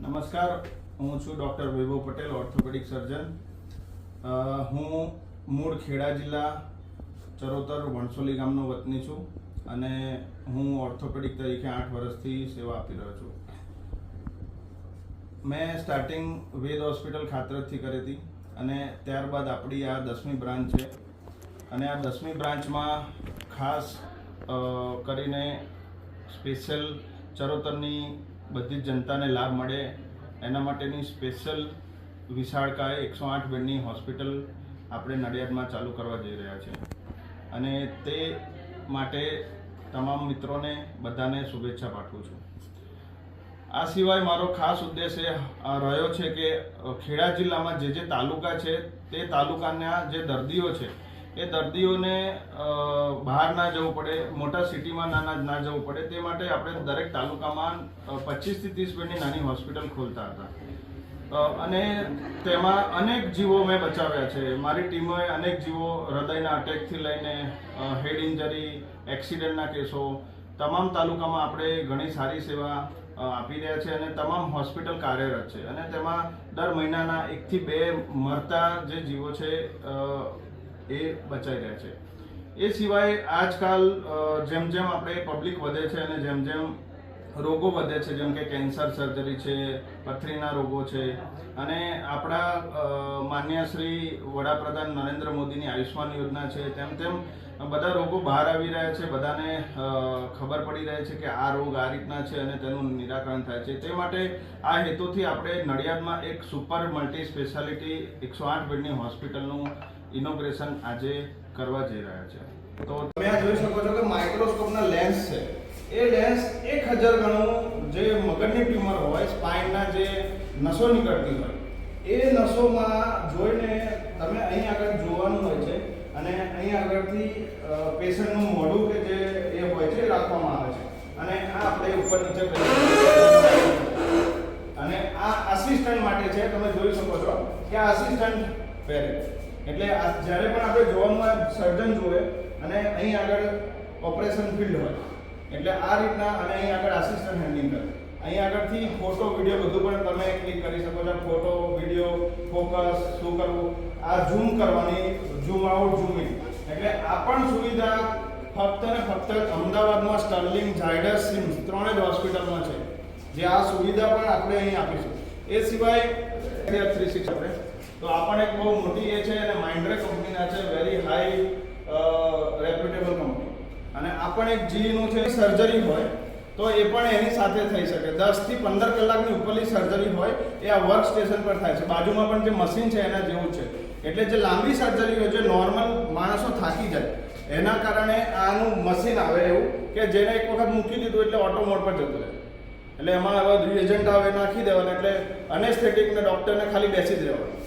નમસ્કાર, હું છું doctor Vaibhav Patel orthopaedic surgeon હું મૂળ ખેડા જિલ્લા ચરોતર વણસોલી ગામનો વતની છું અને હું ઓર્થોપેડિક તરીકે આઠ વર્ષથી સેવા આપી રહ્યો છું. મેં સ્ટાર્ટિંગ વેદ હોસ્પિટલ ખાતરથી કરી હતી અને ત્યારબાદ આપણી આ દસમી બ્રાન્ચ છે. અને આ દસમી બ્રાન્ચમાં ખાસ કરીને સ્પેશિયલ ચરોતરની બધી જનતાને લાભ મળે. એના માટેની સ્પેશિયલ વિશાળકાય એકસો આઠ બેડની હોસ્પિટલ આપણે નડિયાદમાં ચાલુ કરવા જઈ રહ્યા છે. અને તે માટે તમામ મિત્રોને બધાને શુભેચ્છા પાઠવું છું. આ સિવાય મારો ખાસ ઉદ્દેશ એ રહ્યો છે કે ખેડા જિલ્લામાં જે જે તાલુકા છે, તે તાલુકાના જે દર્દીઓ છે એ દર્દીઓને બહાર ના જવું પડે, મોટા સિટીમાં નાના, ના- જવું પડે, તે માટે આપણે દરેક તાલુકામાં પચીસથી ત્રીસ બેડની નાની હોસ્પિટલ ખોલતા હતા. અને તેમાં અનેક જીવો મેં બચાવ્યા છે. મારી ટીમોએ અનેક જીવો હૃદયના અટેકથી લઈને હેડ ઇન્જરી એક્સિડન્ટના કેસો, તમામ તાલુકામાં આપણે ઘણી સારી સેવા આપી રહ્યા છે અને તમામ હોસ્પિટલ કાર્યરત છે. અને તેમાં દર મહિનાના એકથી બે મરતા જે જીવો છે એ બચાઈ રહ્યા છે. એ સિવાય આજકાલ જેમ જેમ આપણે પબ્લિક વધે છે અને જેમ જેમ રોગો વધે છે, જેમ કે કેન્સર સર્જરી છે, પથરીના રોગો છે, અને આપણા માન્ય શ્રી વડાપ્રધાન નરેન્દ્ર મોદીની આયુષ્માન યોજના છે, તેમ તેમ બધા રોગો બહાર આવી રહ્યા છે, બધાને ખબર પડી રહી છે કે આ રોગ આ રીતના છે અને તેનું નિરાકરણ થાય છે. તે માટે આ હેતુથી આપણે નડિયાદમાં એક સુપર મલ્ટી સ્પેશિયાલિટી એકસો આઠ બેડની હોસ્પિટલનું ઇનોગ્રેશન આજે કરવા જઈ રહ્યા છે. તો તમે આ જોઈ શકો છો કે માઇક્રોસ્કોપના લેન્સ છે. એ લેન્સ એક હજાર ગણું જે મગજની ટ્યુમર હોય, સ્પાઇનના જે નસો નીકળતી હોય, એ નસોમાં જોઈને તમે અહીં આગળ જોવાનું હોય છે અને અહીં આગળથી પેશન્ટનું મોઢું કે જે એ હોય છે એ રાખવામાં આવે છે. અને આ આપણે ઉપર નીચે અને આ આસિસ્ટન્ટ માટે છે, તમે જોઈ શકો છો કે આ આસિસ્ટન્ટ પહેરે. એટલે આ જ્યારે પણ આપણે જોવામાં સર્જન જોવે અને અહીં આગળ ઓપરેશન ફિલ્ડ હોય, એટલે આ રીતના અને અહીં આગળ આસિસ્ટન્ટ હેન્ડલિંગ કરે. અહીં આગળથી ફોટો વીડિયો બધું પણ તમે ક્લિક કરી શકો છો. ફોટો વીડિયો ફોકસ શું કરવું? આ ઝૂમ કરવાની ઝૂમ આઉટ ઝૂમ ઇન એટલે આ પણ સુવિધા ફક્ત ને ફક્ત અમદાવાદમાં સ્ટર્લિંગ ઝાયડસ સિમ્સ ત્રણે જ હોસ્પિટલમાં છે. જે આ સુવિધા પણ આપણે અહીં આપીશું. એ સિવાય થ્રી સિક્સ આપણે તો આ પણ એક બહુ મોટી એ છે અને માઇન્ડ્રે કંપનીના છે વેરી હાઈ રેપ્યુટેબલ કંપની અને આ પણ એક જીનું છે સર્જરી હોય, તો એ પણ એની સાથે થઈ શકે. દસથી પંદર કલાકની ઉપરની સર્જરી હોય, એ આ વર્ક સ્ટેશન પર થાય છે. બાજુમાં પણ જે મશીન છે, એના જેવું છે. એટલે જે લાંબી સર્જરી હોય, જે નોર્મલ માણસો થાકી જાય, એના કારણે આનું મશીન આવે એવું કે જેને એક વખત મૂકી દીધું એટલે ઓટો મોડ પર જતું રહે. એટલે એમાં હવે રિએજન્ટ આવે, નાખી દેવાના, એટલે અનેસ્થેટિકને ડૉક્ટરને ખાલી બેસી જ રહેવાનું.